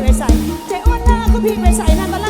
พี่ไปใส่ใจอ้วนหน้าก็พี่ไปใส่นั่นมาละ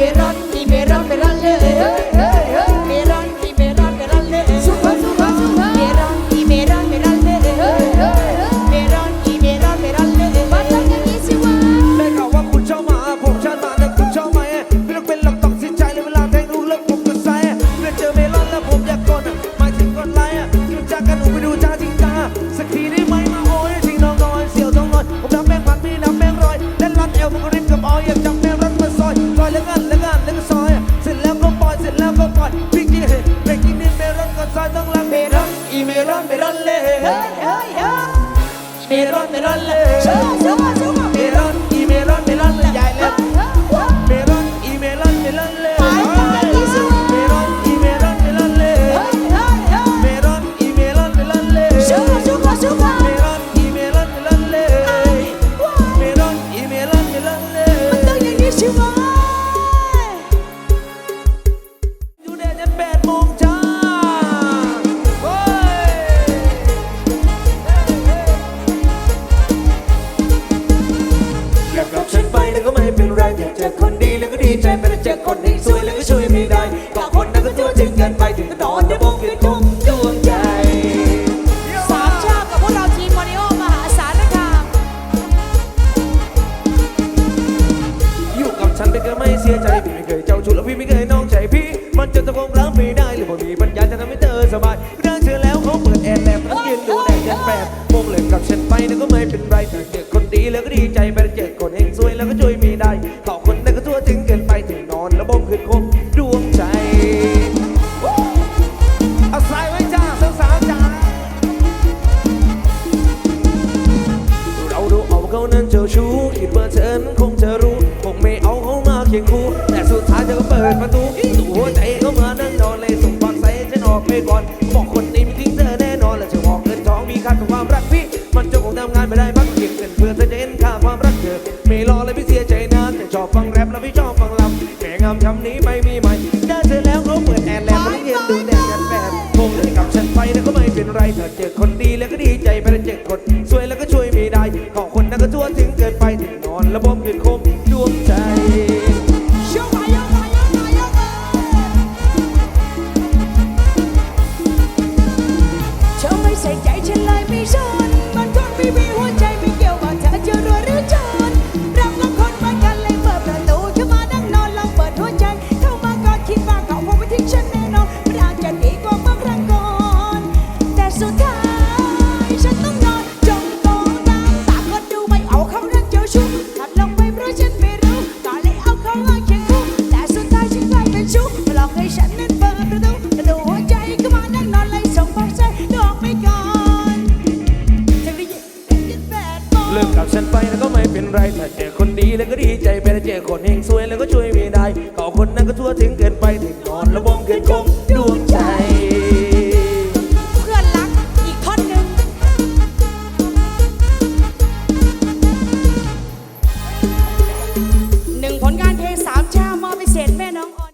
ไมรอนมีเมรอนไมรอนเลย